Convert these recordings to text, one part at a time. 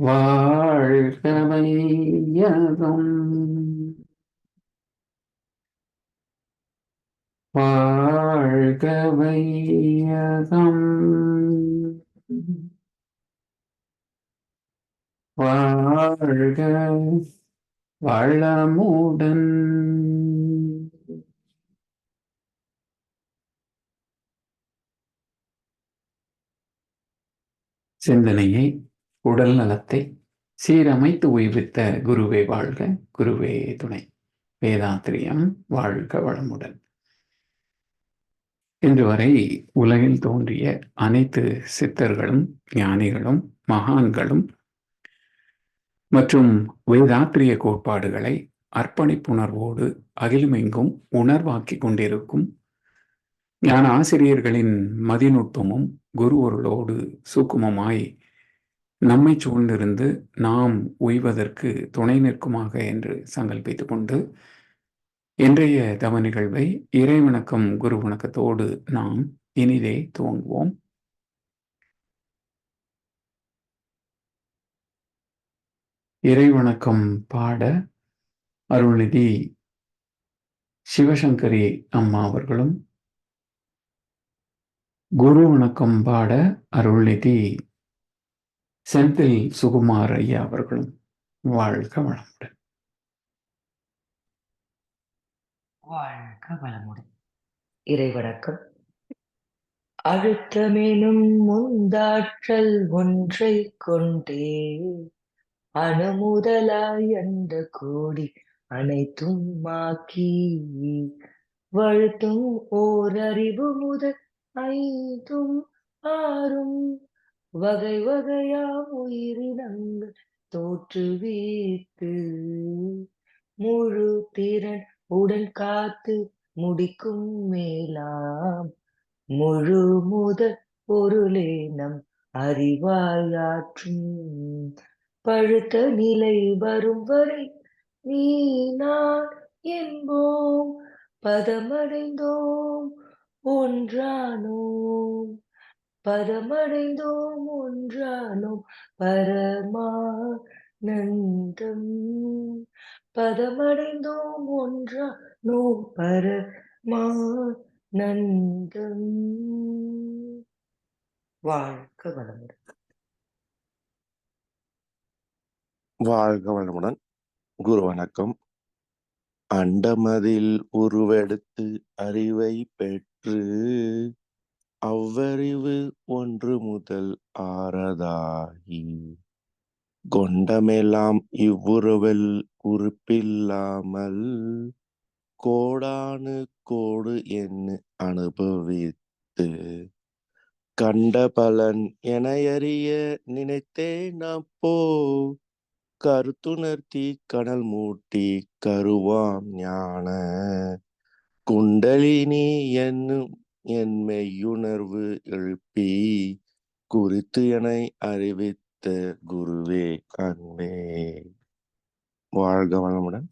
வாழ்க வையகம் வாழ்க வையகம் வாழ்க வளமுடன். சிந்தனையை உடல் நலத்தை சீரமைத்து உய்வித்த குருவே வாழ்க குருவே துணை. வேதாத்திரியம் வாழ்க வளமுடன். இன்று வரை உலகில் தோன்றிய அனைத்து சித்தர்களும் ஞானிகளும் மகான்களும் மற்றும் வேதாத்திரிய கோட்பாடுகளை அர்ப்பணிப்புணர்வோடு அகிலமெங்கும் உணர்வாக்கி கொண்டிருக்கும் ஞான ஆசிரியர்களின் மதிநுட்பமும் குருவொருளோடு சுக்குமமாய் நம்மை சூழ்ந்திருந்து நாம் உய்வதற்கு துணை நிற்குமாக என்று சங்கல்பித்துக் கொண்டு இன்றைய தவ நிகழ்வை இறைவணக்கம் குரு வணக்கத்தோடு நாம் இனிதே துவங்குவோம். இறைவணக்கம் பாட அருள்நிதி சிவசங்கரி அம்மா அவர்களும் குரு வணக்கம் பாட அருள்நிதி செந்தில் சுகுமார் ஐயா அவர்களும் வாழ்க வளமுடன். வாழ்க வளமுடன். இறைவணக்கம். அழுத்தமெனும் முந்தாற்றல் ஒன்றை கொண்டே அணுமுதலாய் அந்த கோடி அனைத்தும் மாக்கி வழுத்தும் ஓரறிவு அறிவு முதல் ஐந்தும் ஆறும் வகை வகையா உயிரினங்கள் தோற்றுவித்து முழு திறன் உடன் காத்து முடிக்கும் மேலாம். முழு முதல் பொருளே நம் அறிவாயாற்றும். பழுத்த நிலை வரும் வரை நீ நான் என்போம். பதமடைந்தோம் ஒன்றானோம். பரமடைந்தோம் ஒன்றானோம் பரமானந்தம். பதமடைந்தோம் ஒன்றானோம் பரமானந்தம். வாழ்க வளமுடன். வாழ்க வளமுடன். குரு வணக்கம். அண்டமதில் உருவெடுத்து அறிவை பெற்று அவ்வறிவு ஒன்று முதல் ஆறதாகி கொண்டமெல்லாம் இவ்வுறவில் குறிப்பில்லாமல் கோடானு கோடு என்று அனுபவித்து கண்ட பலன் என அறிய நினைத்தேன் அப்போ கருத்துணர்த்தி கடல் மூட்டி கருவாம் ஞான குண்டலினி என்னும் என் மெய்யுணர்வு எழுப்பி குறித்து என அறிவித்த குருவே அன்பே. வாழ்க வளமுடன்.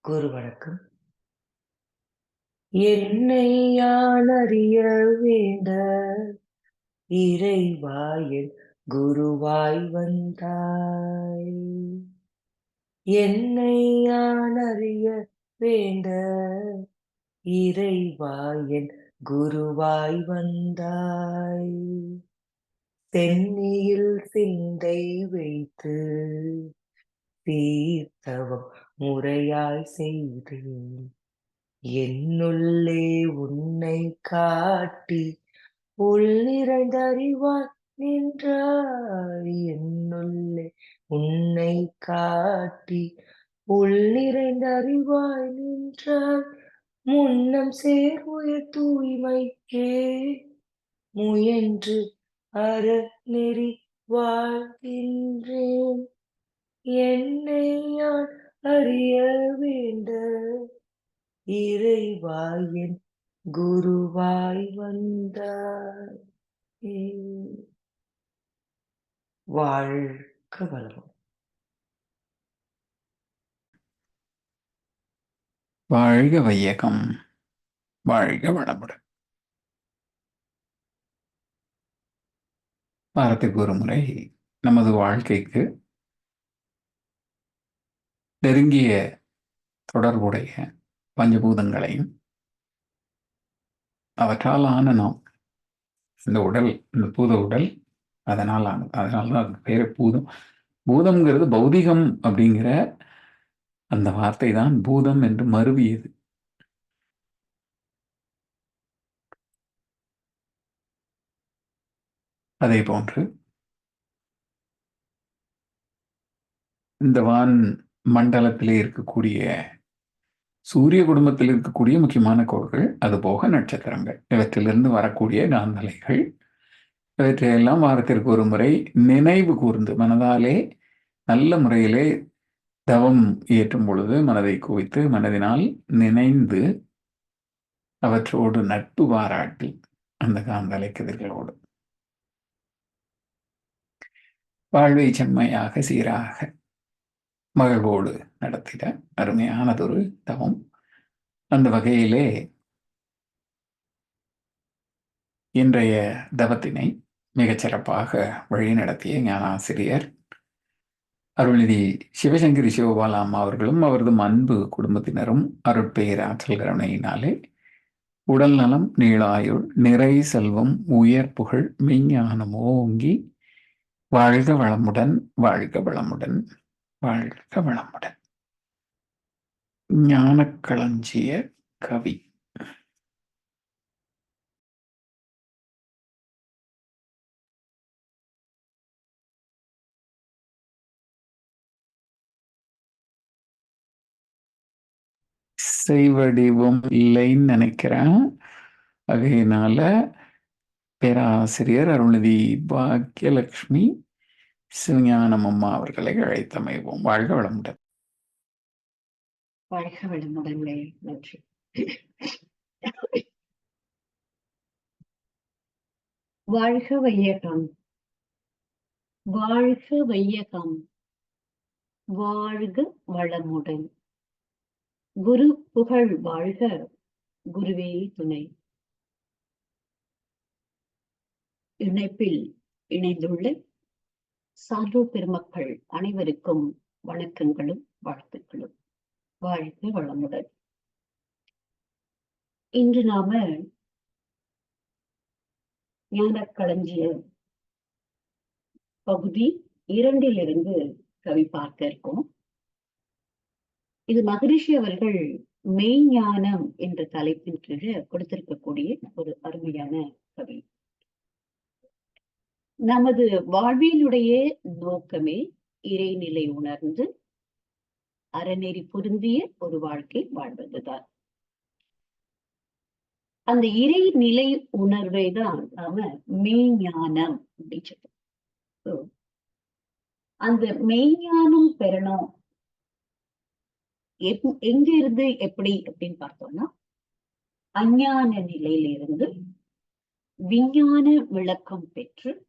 குரு வணக்கம். என்னை யான் அறிய வேண்ட இறைவாயில் குருவாய் வந்தாய். என்னை யானறிய வேண்ட இறைவாயன் குருவாய் வந்தாய். தென்னியில் சிந்தை வைத்து தீர்த்தவம் முறையாய் செய்தேன். என்னுள்ளே உன்னை காட்டி உள் நிறைந்தறிவாய் நின்றாய் என்னுள்ளே உன்னை காட்டி உள் நிறைந்த அறிவாய் நின்றாய். முன்னம் சேர்வுய தூய்மைக்கே முயன்று அற நெறி வாழ்கின்றேன். என்னை யான் அறிய வேண்ட இறைவாயின் குருவாய் வந்தாய். வாழ்க வளமுடன். வாழ்க வையகம் வாழ்க வளமுடன். வாரத்துக்கு ஒரு முறை நமது வாழ்க்கைக்கு நெருங்கிய தொடர்புடைய பஞ்சபூதங்களையும் அவற்றால் ஆன நாம் இந்த உடல் இந்த பூத உடல் அதனால் ஆனது அதனால தான் அதுக்கு பேரு பூதம். பூதம்ங்கிறது பௌதிகம் அப்படிங்கிற அந்த வார்த்தை தான் பூதம் என்று மருவியது. அதே போன்று இந்த வான் மண்டலத்திலே இருக்கக்கூடிய சூரிய குடும்பத்தில் இருக்கக்கூடிய முக்கியமான கோள்கள் அதுபோக நட்சத்திரங்கள். இவற்றிலிருந்து வரக்கூடிய காந்தலைகள் இவற்றையெல்லாம் வாரத்திற்கு ஒரு முறை நினைவு கூர்ந்து மனதாலே நல்ல முறையிலே தவம் இயற்றும் பொழுது மனதை குவித்து மனதினால் நினைந்து அவற்றோடு நட்பு பாராட்டி அந்த காந்தலை கதிர்களோடு. வாழ்வை செம்மையாக சீராக மகிழ்வோடு நடத்திட அருமையானதொரு தவம். அந்த வகையிலே இன்றைய தவத்தினை மிகச்சிறப்பாக வழிநடத்திய ஞானாசிரியர் அருள்நிதி சிவசங்கரி சிவபாலா அம்மா அவர்களும் அவரது அன்பு குடும்பத்தினரும் அருட்பெயர் ஆற்றல் கருணையினாலே உடல் நலம் நீளாயுள் நிறை செல்வம் உயர் புகழ் மெய்ஞானம் ஓங்கி வாழ்க வளமுடன் வாழ்க வளமுடன் வாழ்க வளமுடன். ஞானக்களஞ்சிய கவி. செய்வடிவம் இல்லைன்னு நினைக்கிறேன். ஆகையினால பேராசிரியர் அருள்நிதி பாக்கியலட்சுமி சிவஞானம் அம்மா அவர்களை அழைத்தமைவோம். வாழ்க வளமுடன். வாழ்க வளமுடன். நன்றி. வாழ்க வையகம். வாழ்க வையகம். வாழ்க வளமுடன். குரு புகழ் வாழ்க குருவே துணை. இணைப்பில் இணைந்துள்ள சான்றோர் பெருமக்கள் அனைவருக்கும் வணக்கங்களும் வாழ்த்துக்களும். வாழ்க வளமுடன். இன்று நாம ஞான களஞ்சிய பகுதி இரண்டிலிருந்து கவி பார்க்க இருக்கோம். இது மகரிஷி அவர்கள் மெய்ஞானம் என்ற தலைப்பின் கீழே கொடுத்திருக்கக்கூடிய ஒரு அருமையான கவி நமது வாழ்வினுடைய நோக்கமே இறைநிலை உணர்ந்து அறநெறி பொருந்திய ஒரு வாழ்க்கை வாழ்வதுதான். அந்த இறை நிலை உணர்வை தான் நாம மெய்ஞானம் அப்படின்னு சொல்றோம். அந்த மெய்ஞானம் பெறணும் எப்- எங்க இருந்து எப்படி அப்படின்னு பார்த்தோம்னா அஞ்ஞான நிலையிலிருந்து விஞ்ஞான விளக்கம் பெற்று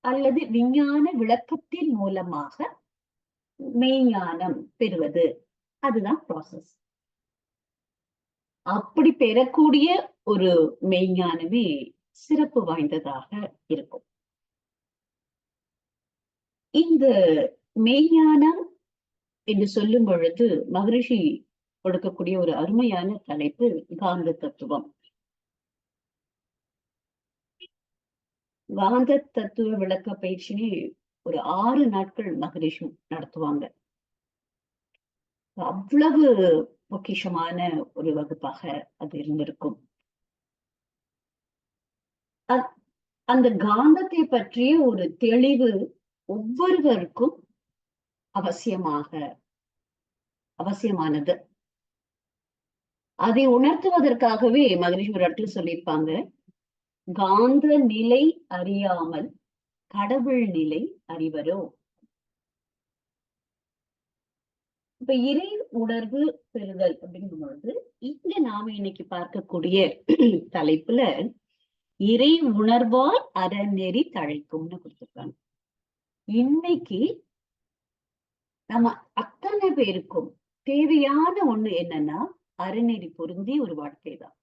அல்லது விஞ்ஞான விளக்கத்தின் மூலமாக மெய்ஞானம் பெறுவது. அதுதான் ப்ராசஸ் அப்படி பெறக்கூடிய ஒரு மெய்ஞானமே சிறப்பு வாய்ந்ததாக இருக்கும். இந்த மெய்ஞானம் என்று சொல்லும் பொழுது மகரிஷி கொடுக்கக்கூடிய ஒரு அருமையான தலைப்பு காந்த தத்துவம். காந்த தத்துவ விளக்க பயிற்சியை ஒரு ஆறு நாட்கள் மகரிஷி நடத்துவாங்க. அவ்வளவு பொக்கிஷமான ஒரு வகுப்பாக அது இருந்திருக்கும். அந்த காந்தத்தை பற்றிய ஒரு தெளிவு ஒவ்வொருவருக்கும் அவசியமாக அவசியமானது. அதை உணர்த்துவதற்காகவே மகரிஷி ஒரு இடத்துல சொல்லியிருப்பாங்க காந்த நிலை அறியாமல் கடவுள் நிலை அறிவரோ? இப்ப இறை உணர்வு பெறுதல் அப்படிங்கும் பொழுது இங்க நாம இன்னைக்கு பார்க்கக்கூடிய தலைப்புல இறை உணர்வால் அறநெறி தழைக்கும்னு கொடுத்திருக்காங்க. இன்னைக்கு நம்ம அத்தனை பேருக்கும் தேவையான ஒண்ணு என்னன்னா அறநெறி பொருந்தி ஒரு வாழ்க்கை தான்.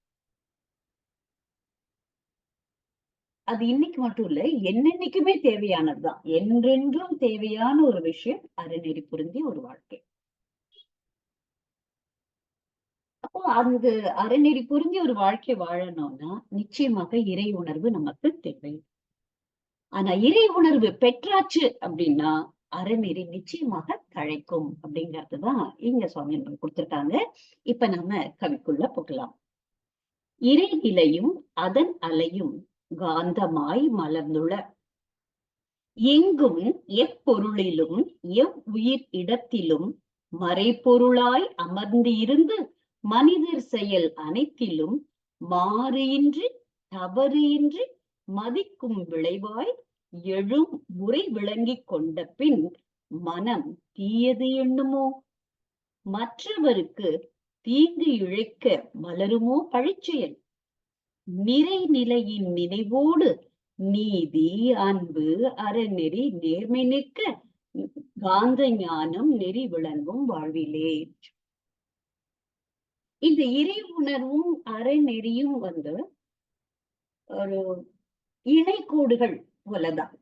அது இன்னைக்கு மட்டும் இல்ல என்னென்னைக்குமே தேவையானதுதான் என்றென்றும் தேவையான ஒரு விஷயம் அறநெறி பொருந்தி ஒரு வாழ்க்கை. அப்போ அந்த அறநெறி பொருந்தி ஒரு வாழ்க்கை வாழணும்னா நிச்சயமாக இறை உணர்வு நமக்கு தேவை. ஆனா இறை உணர்வு பெற்றாச்சு அப்படின்னா அறநெறி நிச்சயமாக தழைக்கும் அப்படிங்கறதுதான் இங்க சுவாமி நமக்கு கொடுத்திருக்காங்க. இப்ப நம்ம கவிக்குள்ள போகலாம். இறைநிலையும் அதன் அலையும் காந்தமாய் மலர்ந்துள்ள எங்கும் எப்பொருளிலும் எவ் உயிர் இடத்திலும் மறைபொருளாய் அமர்ந்து இருந்து மனிதர் செயல் அனைத்திலும் மாறு இன்றி தவறு இன்றி மதிக்கும் விளைவாய் எழும் முறை விளங்கிக் கொண்ட பின் மனம் தீயது எண்ணுமோ? மற்றவருக்கு தீங்கு இழைக்க மலருமோ பழிச்செயல்? நிறைநிலையின் நினைவோடு நீதி அன்பு அறநெறி நேர்மை நிற்க காந்த ஞானம் நெறி விளங்கும் வாழ்விலே. இந்த இறை உணர்வும் அறநெறியும் வந்து ஒரு இணைக்கோடுகள் போலதான்.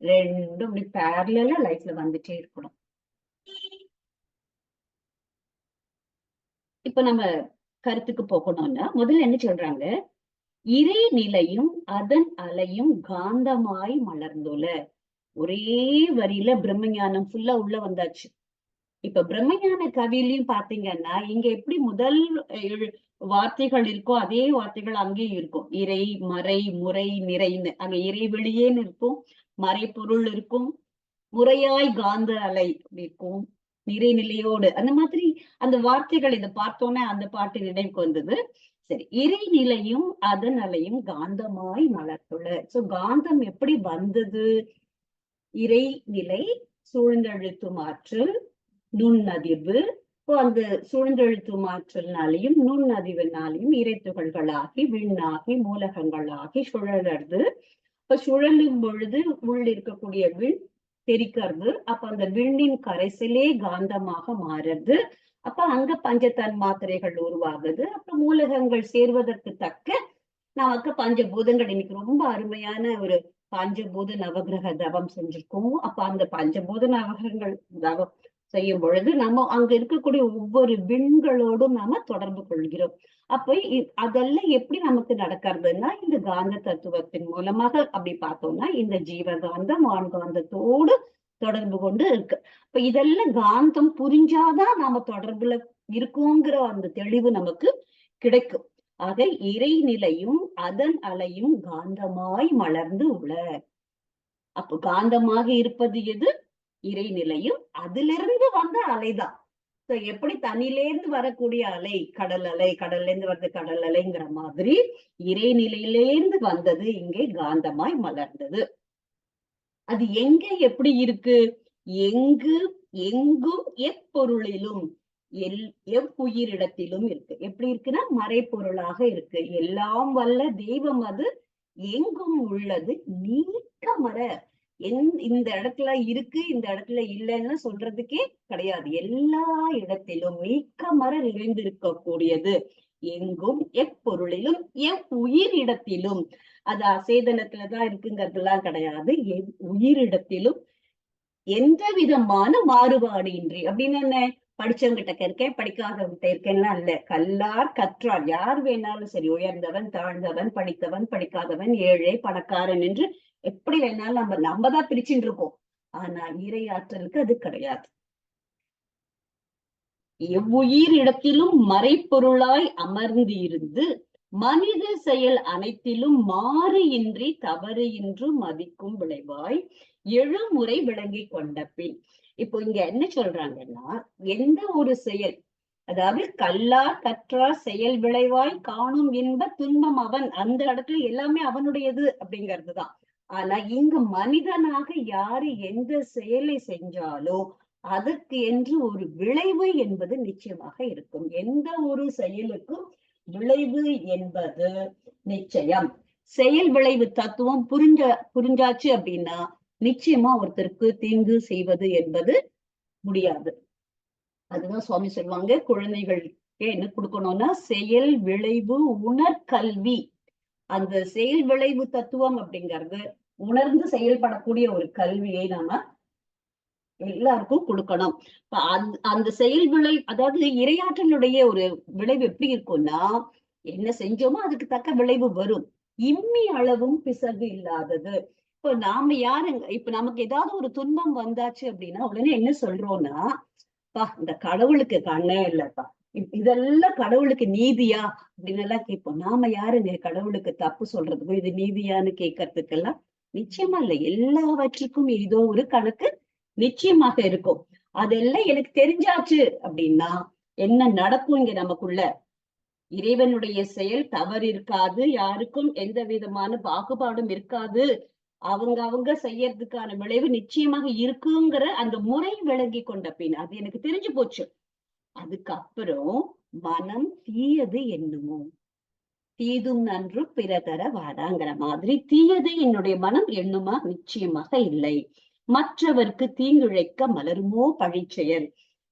ரெண்டும் இப்படி பேரலா லைஃப்ல வந்துட்டே இருக்கணும். இப்ப நம்ம கருத்துக்கு போகணும்னா முதல்ல என்ன சொல்றாங்க? இறை நிலையும் அதன் அலையும் காந்தமாய் மலர்ந்துள்ள. ஒரே வரியில பிரம்மஞானம் ஃபுல்லா உள்ள வந்தாச்சு. இப்ப பிரம்மஞான கவிலையும் பாத்தீங்கன்னா இங்க எப்படி முதல் வார்த்தைகள் இருக்கோ அதே வார்த்தைகள் அங்கேயும் இருக்கும். இறை மறை முறை நிறைன்னு. அங்க இறைவெளியேன்னு இருக்கும் மறைப்பொருள் இருக்கும் முறையாய் காந்த அலை இருக்கும் நிறைநிலையோடு அந்த மாதிரி அந்த வார்த்தைகள் இதை பார்த்தோன்னே அந்த பாட்டு நினைவுக்கு வந்தது. சரி இறைநிலையும் அதன் அலையும் காந்தமாய் மலர்த்துள்ள சோ காந்தம் எப்படி வந்தது? இறைநிலை சூழ்ந்தழுத்து ஆற்றல் நுண்ணதிர்வு இப்போ அந்த சூழ்ந்தெழுத்தும் ஆற்றல்னாலையும் நுண்ணதிர்வினாலையும் இறைத்துகள்களாகி விண்ணாகி மூலகங்களாகி சுழலறது. இப்ப சுழலும் பொழுது உள்ள இருக்கக்கூடிய விண் தெரிக்கிறது. அப்ப அந்த விண்ணின் கரைசலே காந்தமாக மாறுறது. அப்ப அங்க பஞ்சதன் மாத்திரைகள் உருவாகுது. அப்ப மூலகங்கள் சேர்வதற்கு தக்க நமக்கு பஞ்சபூதங்கள். இன்னைக்கு ரொம்ப அருமையான ஒரு பஞ்சபூத நவகிரக தவம் செஞ்சிருக்கோம். அப்ப அந்த பஞ்சபூத நவகிரகங்கள் தவம் செய்யும் பொழுது நம்ம அங்க இருக்கக்கூடிய ஒவ்வொரு விண்களோடும் நாம தொடர்பு கொள்கிறோம். அப்ப அதெல்லாம் எப்படி நமக்கு நடக்கிறதுன்னா இந்த காந்த தத்துவத்தின் மூலமாக அப்படி பார்த்தோம்னா இந்த ஜீவகாந்தம் வான்காந்தத்தோடு தொடர்பு கொண்டு இருக்கு. இப்ப இதெல்லாம் காந்தம் புரிஞ்சாதான் நாம தொடர்புல இருக்கோங்கிற அந்த தெளிவு நமக்கு கிடைக்கும். ஆக இறைநிலையும் அதன் அலையும் காந்தமாய் மலர்ந்து உள அப்போ காந்தமாக இருப்பது எது? இறைநிலையும் அதிலிருந்து வந்த அலைதான். சோ எப்படி தண்ணிலேருந்து வரக்கூடிய அலை கடல் அலை கடல்ல இருந்து வருது கடல் அலைங்கிற மாதிரி இறைநிலையிலேருந்து வந்தது இங்கே காந்தமாய் மலர்ந்தது. அது எங்க எப்படி இருக்கு? எங்கு எங்கும் எப்பொருளிலும் எல் எவ்வுயிரிடத்திலும் இருக்கு. எப்படி இருக்குன்னா மறைப்பொருளாக இருக்கு. எல்லாம் வல்ல தெய்வம் அது. எங்கும் உள்ளது நீக்க மர இந்த இடத்துல இருக்கு இந்த இடத்துல இல்லைன்னு சொல்றதுக்கே கிடையாது. எல்லா இடத்திலும் மிக்க மர நிறைந்திருக்கக்கூடியது. எங்கும் எப்பொருளிலும் எவ் உயிரிடத்திலும். அது அசேதனத்துலதான் இருக்குங்கிறதுலாம் கிடையாது. எவ் உயிரிடத்திலும் எந்த விதமான மாறுபாடு இன்றி. அப்படின்னு என்ன படிச்சவங்கிட்ட இருக்கேன் படிக்காதவங்கிட்ட இருக்கேன்னா இல்ல. கல்லார் கற்றார். யார் வேணாலும் சரி உயர்ந்தவன் தாழ்ந்தவன் படித்தவன் படிக்காதவன் ஏழை பணக்காரன் என்று எப்படி வேணாலும் நம்ம நம்ம தான் பிரிச்சுட்டு இருக்கோம் ஆனா இறையாற்றலுக்கு அது கிடையாது. எவ்வுயிர் இடத்திலும் மறைப்பொருளாய் அமர்ந்து இருந்து மனித செயல் அனைத்திலும் மாறு இன்றி தவறு இன்று மதிக்கும் விளைவாய் எழுமுறை விளங்கி கொண்ட பின். இப்போ இங்க என்ன சொல்றாங்கன்னா எந்த ஒரு செயல் அதாவது கல்லா கற்றார் செயல் விளைவாய் காணும் இன்ப துன்பம் அவன் அந்த இடத்துல எல்லாமே அவனுடையது அப்படிங்கிறதுதான். ஆனா இங்கு மனிதனாக யாரு எந்த செயலை செஞ்சாலும் அதற்கு என்று ஒரு விளைவு என்பது நிச்சயமாக இருக்கும். எந்த ஒரு செயலுக்கும் விளைவு என்பது நிச்சயம். செயல் விளைவு தத்துவம் புரிஞ்ச புரிஞ்சாச்சு அப்படின்னா நிச்சயமா ஒருத்தருக்கு தீங்கு செய்வது என்பது முடியாது. அதுதான் சுவாமி சொல்லுவாங்க குழந்தைகளுக்கு என்ன கொடுக்கணும்னா செயல் விளைவு உணர்கல்வி. அந்த செயல் விளைவு தத்துவம் அப்படிங்கிறது உணர்ந்து செயல்படக்கூடிய ஒரு கல்வியை நாம எல்லாருக்கும் கொடுக்கணும். இப்ப அந்த அந்த செயல் விளை அதாவது இரையாற்றலுடைய ஒரு விளைவு எப்படி இருக்கும்னா என்ன செஞ்சோமோ அதுக்கு தக்க விளைவு வரும். இம்மி அளவும் பிசகு இல்லாதது. இப்போ நாம யாருங்க இப்ப நமக்கு ஏதாவது ஒரு துன்பம் வந்தாச்சு அப்படின்னா உடனே என்ன சொல்றோம்னா பா இந்த கடவுளுக்கு கண்ணே இல்லப்பா. இதெல்லாம் கடவுளுக்கு நீதியா? அப்படின்னு எல்லாம் கேட்போம். நாம யாருங்க கடவுளுக்கு தப்பு சொல்றதுக்கும் இது நீதியான்னு கேட்கறதுக்கெல்லாம் நிச்சயமா இல்ல. எல்லாவற்றுக்கும் ஏதோ ஒரு கணக்கு நிச்சயமாக இருக்கும். அதெல்லாம் எனக்கு தெரிஞ்சாச்சு அப்படின்னா என்ன நடக்கும் இங்க நமக்குள்ள? இறைவனுடைய செயல் தவறு இருக்காது. யாருக்கும் எந்த விதமான பாகுபாடும் இருக்காது. அவங்க அவங்க செய்யறதுக்கான விளைவு நிச்சயமாக இருக்குங்கிற அந்த முறை விளங்கி கொண்ட பின் அது எனக்கு தெரிஞ்சு போச்சு. அதுக்கப்புறம் மனம் தீயது என்னமோ. தீதும் நன்று பிறதர வாடாங்கிற மாதிரி தீயதை என்னுடைய மனம் எண்ணுமா? நிச்சயமாக இல்லை. மற்றவர்க்கு தீங்குழைக்க மலருமோ? பழிச்செயல்.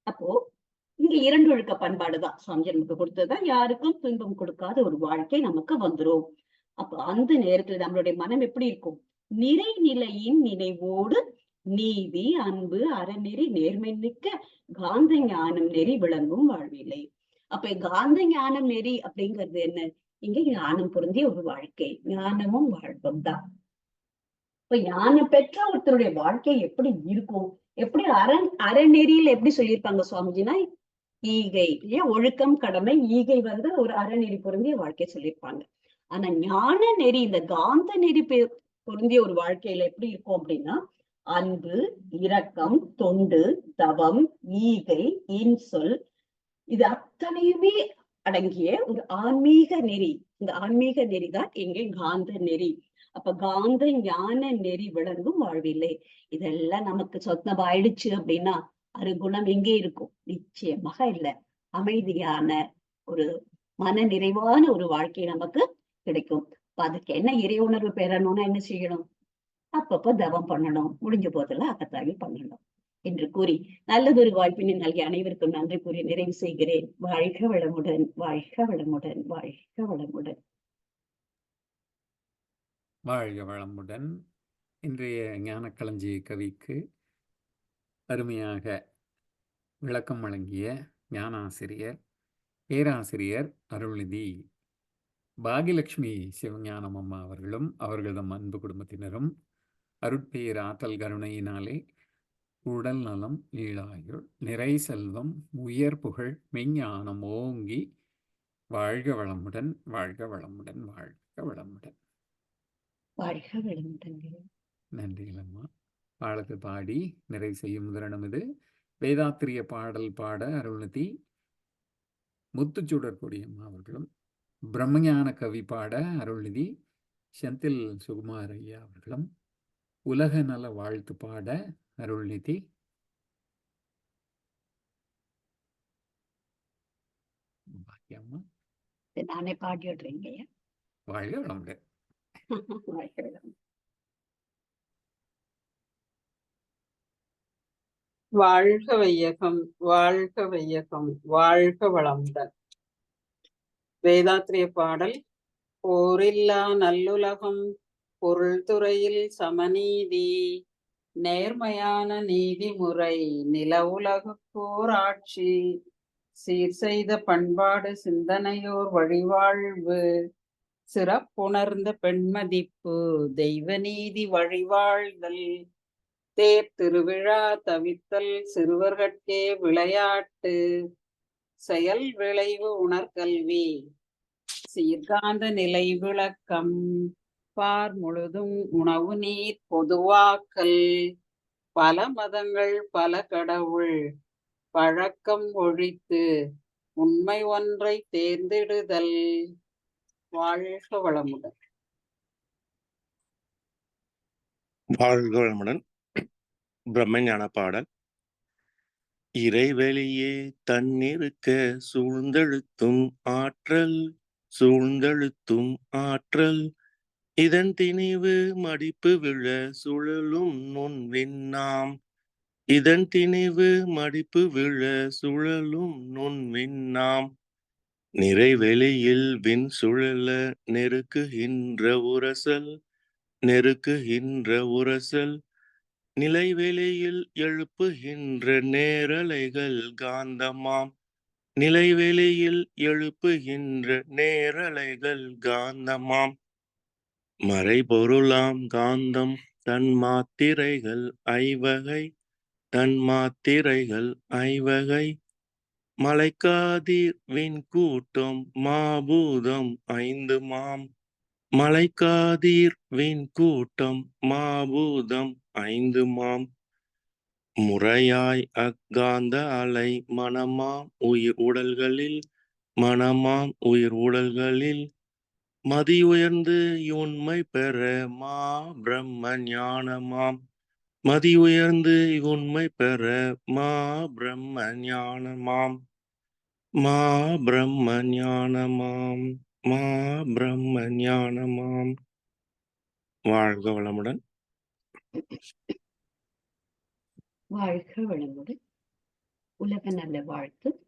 அப்போ இங்க இரண்டு ஒழுக்க பண்பாடுதான் சுவாமி நமக்கு கொடுத்ததுதான் யாருக்கும் துன்பம் கொடுக்காத ஒரு வாழ்க்கை நமக்கு வந்துரும். அப்போ அந்த நேரத்துல நம்மளுடைய மனம் எப்படி இருக்கும்? நிறைநிலையின் நினைவோடு நீதி அன்பு அறநெறி நேர்மை மிக்க காந்த ஞானம் நெறி விளங்கும் வாழ்விலை அப்ப காந்த ஞானம் நெறி அப்படிங்கிறது என்ன? இங்க ஞானம் பொருந்திய ஒரு வாழ்க்கை ஞானமும் வாழ்வும் தான். இப்ப ஞானம் பெற்ற ஒருத்தருடைய வாழ்க்கை எப்படி இருக்கும்? எப்படி அரண் அறநெறியில எப்படி சொல்லியிருப்பாங்க சுவாமிஜினா? ஈகை இல்லையா? ஒழுக்கம் கடமை ஈகை வந்து ஒரு அறநெறி பொருந்திய வாழ்க்கை சொல்லியிருப்பாங்க. ஆனா ஞான நெறி இந்த காந்த நெறி பொருந்திய ஒரு வாழ்க்கையில எப்படி இருக்கும் அப்படின்னா அன்பு இரக்கம் தொண்டு தவம் ஈகை இன்சொல் இது அத்தனையுமே அடங்கிய ஒரு ஆன்மீக நெறி. இந்த ஆன்மீக நெறிதான் இங்கே காந்த நெறி. அப்ப காந்த ஞான நெறி விளங்கும் வாழ்வில்லை. இதெல்லாம் நமக்கு சொந்தமாயிடுச்சு அப்படின்னா அருகுணம் எங்கே இருக்கும்? நிச்சயமாக இல்ல. அமைதியான ஒரு மன நிறைவான ஒரு வாழ்க்கை நமக்கு கிடைக்கும். அப்ப அதுக்கு என்ன இறை உணர்வு பெறணும்னா என்ன செய்யணும்? அப்பப்ப தவம் பண்ணணும். முடிஞ்ச போதெல்லாம் அகத்தாய்வு பண்ணணும். என்று கூறி நல்லதொரு வாய்ப்பினை நல்கிய அனைவருக்கும் நன்றி கூறி நிறைவு செய்கிறேன். வாழ்க வளமுடன் வாழ்க வளமுடன் வாழ்க வளமுடன். வாழ்க வளமுடன். இன்றைய ஞானக்களஞ்சிய கவிக்கு அருமையாக விளக்கம் வழங்கிய ஞானாசிரியர் பேராசிரியர் அருள்நிதி பாகியலட்சுமி சிவஞானம் அம்மா அவர்களும் அவர்களது அன்பு குடும்பத்தினரும் அருட்பேர் ஆற்றல் கருணையினாலே உடல் நலம் நீளாயுள் நிறை செல்வம் உயர் புகழ் மெஞ்ஞானம் ஓங்கி வாழ்க வளமுடன் வாழ்க வளமுடன் வாழ்க வளமுடன். வாழ்க வளமுடன் நன்றி அம்மா பாடத்தை பாடி நிறைவு செய்யும் தருணம் இது. வேதாத்திரிய பாடல் பாட அருள்நிதி முத்துச்சுடர் கொடியம்மா அவர்களும் பிரம்மஞான கவி பாட அருள்நிதி செந்தில் சுகுமார் ஐயா அவர்களும் உலக நல வாழ்த்து பாட அருள்நிதி. பாக்கியம்மா. நானே பாடி விடுறேங்க. வாழ்க வளமுடன். வாழ்க வளமுடன். வாழ்க வையகம் வாழ்க வையகம் வாழ்க வளமுடன். வேதாத்திரிய பாடல் போரில்லா நல்லுலகம் பொருள் துறையில் சமநீதி நேர்மையான நீதிமுறை நில உலகுக்கோர் ஆட்சி சீர் செய்த பண்பாடு சிந்தனையோர் வழிவாழ்வு சிறப்புணர்ந்த பெண்மதிப்பு தெய்வ நீதி வழிவாழ்தல் தேர் திருவிழா தவித்தல் சிறுவர்கட்கே விளையாட்டு செயல் விளைவு உணர்கல்வி சீர்காந்த நிலை விளக்கம் பார் முழுதும் உணவு நீர் பொதுவாக்கல். பல மதங்கள் பல கடவுள். பழக்கம் ஒழித்து உண்மை ஒன்றை தேர்ந்தெடுதல். வாழ்க வளமுடன். வாழ்க வளமுடன். பிரம்மஞான பாடல். இறைவெளியே தன்னிருக்க சூழ்ந்தெழுத்தும் ஆற்றல். சூழ்ந்தெழுத்தும் ஆற்றல். இதன் திணிவு மடிப்பு விழ சுழலும் நுண் விண்ணாம் இதன் திணிவு மடிப்பு விழ சுழலும் நுண் விண்ணாம் நிறைவெளியில் விண் சுழல நெருக்குகின்ற உரசல் நெருக்குகின்ற உரசல். நிலைவெளியில் எழுப்புகின்ற நேரலைகள் காந்தமாம். நிலைவெளியில் எழுப்புகின்ற நேரலைகள் காந்தமாம். மறைபொருளாம் காந்தம் தன் மாத்திரைகள் ஐவகை தன் மாத்திரைகள் ஐவகை. மலைக்காதீர் விண்கூட்டம் மாபூதம் ஐந்து மாம். மலைக்காதீர் விண்கூட்டம் மாபூதம் ஐந்து மாம். முறையாய் அக்காந்த அலை மனமாம் உயிர் உடல்களில் மனமாம் உயிர் உடல்களில். மதி உயர்ந்து இவன்மை பெற மா பிரம்ம ஞானமாம். மதி உயர்ந்து இவன்மை பெற மா பிரம்ம ஞானமாம். மா பிரம்ம ஞானமாம். மா பிரம்ம ஞானமாம். வாழ்க வளமுடன். வாழ்க வளமுடன். உலக நல்ல வாழ்த்து.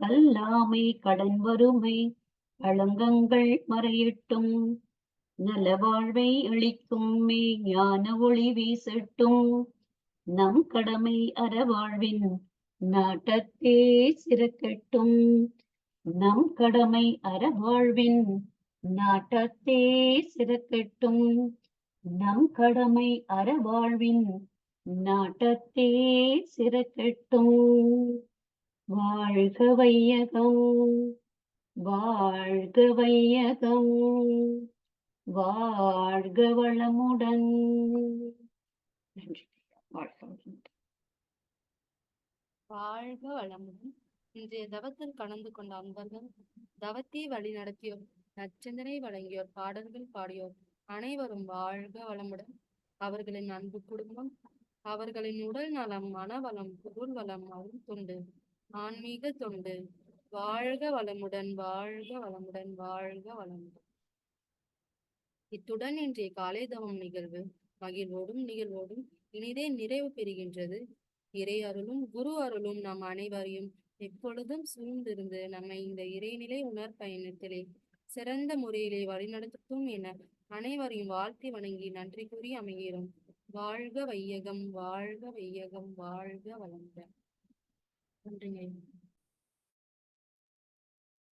கல்லாமை கடன் வறுமை களங்கங்கள் மறையட்டும். நல வாழ்வை அளிக்கும் மே ஞான ஒளி வீசட்டும். நம் கடமை அறவாழ்வின் நாட்டத்தே சிறக்கட்டும். நம் கடமை அறவாழ்வின் நாட்டத்தே சிறக்கட்டும். நம் கடமை அறவாழ்வின் நாட்டத்தே சிறக்கட்டும். வாழ்க வையகம் வாழ்க வையகம் வாழ்க வளமுடன் வாழ்க வளமுடன் இன்றைய தவத்தில் கலந்து கொண்ட அன்பர்கள் தவத்தை வழி நடத்தியோர் நச்சந்தனை வழங்கியோர் பாடல்கள் பாடியோர் அனைவரும் வாழ்க வளமுடன் அவர்களின் அன்பு குடும்பம் அவர்களின் உடல் நலம் மனவளம் பொருள் வளம் அருள் தொண்டு. ஆன்மீக தொண்டு. வாழ்க வளமுடன் வாழ்க வளமுடன் வாழ்க வளமுடன். இத்துடன் இன்றைய காலை தவம் நிகழ்வு மகிழ்வோடும் நிகழ்வோடும் இனிதே நிறைவு பெறுகின்றது. இறை அருளும் குரு அருளும் நம் அனைவரையும் எப்பொழுதும் சூழ்ந்திருந்து நம்மை இந்த இறைநிலை உணர் பயணத்திலே சிறந்த முறையிலே வழிநடத்தும் என அனைவரையும் வாழ்த்தி வணங்கி நன்றி கூறி அமைகிறோம். வாழ்க வையகம் வாழ்க வையகம் வாழ்க வளமுடன். wondering